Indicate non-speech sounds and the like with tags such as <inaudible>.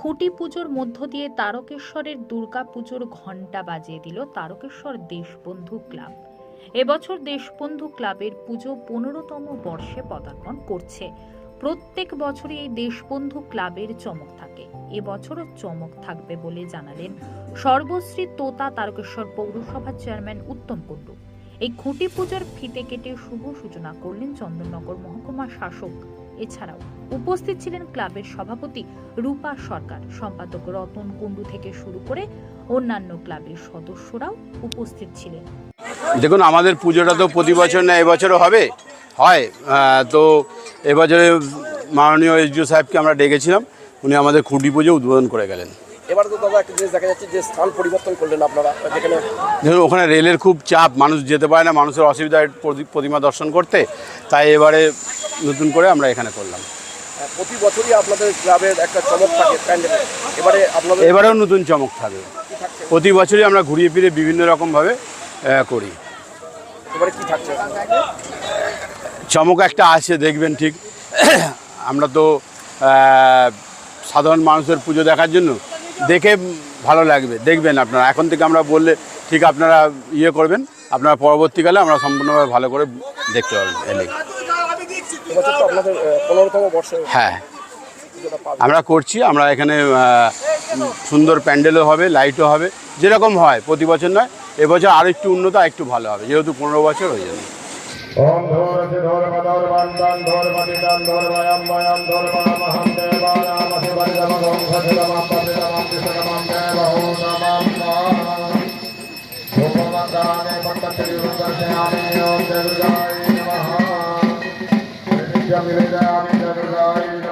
খুঁটি পুজোর মধ্য দিয়ে তারকেশ্বরের দুর্গা পুজোর ঘণ্টা বাজিয়ে দিল তারকেশ্বর দেশবন্ধু ক্লাব। এবছর দেশবন্ধু ক্লাবের পুজো পনেরোতম বর্ষে পদার্পণ করছে। প্রত্যেক বছরই এই দেশবন্ধু ক্লাবের চমক থাকে। এবছরও চমক থাকবে বলে জানালেন সর্বশ্রী তোতা তারকেশ্বর পৌরসভার চেয়ারম্যান উত্তম কুণ্ডু। এই খুঁটি পুজোর ফিতে কেটে শুভ সূচনা করলেন চন্দননগর মহকুমা শাসক এছাড়াও উপস্থিত ছিলেন ক্লাবের সভাপতি রূপা সরকার, সম্পাদক রতন কুণ্ডু থেকে শুরু করে অন্যান্য ক্লাবের সদস্যরাও উপস্থিত ছিলেন। দেখুন, আমাদের পুজোটা তো প্রতি বছর না, এবছরও হবে? হয়। তো এবছরে মাননীয় এসডিও সাহেবকে আমরা ডেকেছিলাম। উনি আমাদের খুঁটি পুজো উদ্বোধন করে গেলেন। এবার তো দাদা একটা জিনিস দেখা যাচ্ছে যে স্থান পরিবর্তন করলেন আপনারা যেখানে দেখুন ওখানে রেলের খুব চাপ মানুষ যেতে পারে না মানুষের অসুবিধা প্রতি- প্রতিমা দর্শন করতে। তাই এবারে নতুন করে আমরা এখানে করলাম। প্রতি বছরই আপনাদের ক্লাবের একটা চমক থাকে প্যান্ডেলে। এবারে আপনাদের এবারেও নতুন চমক থাকবে প্রতি বছরই আমরা ঘুরিয়ে ফিরে বিভিন্ন রকমভাবে করি। এবারে কি থাকছে? চমক একটা আছে দেখবেন ঠিক। <clears throat> আমরা তো সাধারণ মানুষের পুজো দেখার জন্য দেখে ভালো লাগবে, দেখবেন আপনারা। এখন থেকে আমরা বললে ঠিক আপনারা ইয়ে করবেন, আপনারা পরবর্তীকালে আমরা সম্পূর্ণভাবে ভালো করে দেখতে পাবেন এলে হ্যাঁ। আমরা করছি, আমরা এখানে সুন্দর প্যান্ডেলও হবে, লাইটও হবে, যেরকম হয়, প্রতি বছর নয়, এবছর আর একটু উন্নত, আর একটু ভালো হবে, যেহেতু পনেরো বছর হয়ে যাবে। दुर्गाय नमः नित्यमिवेदयामि दुर्गाय नमो नमः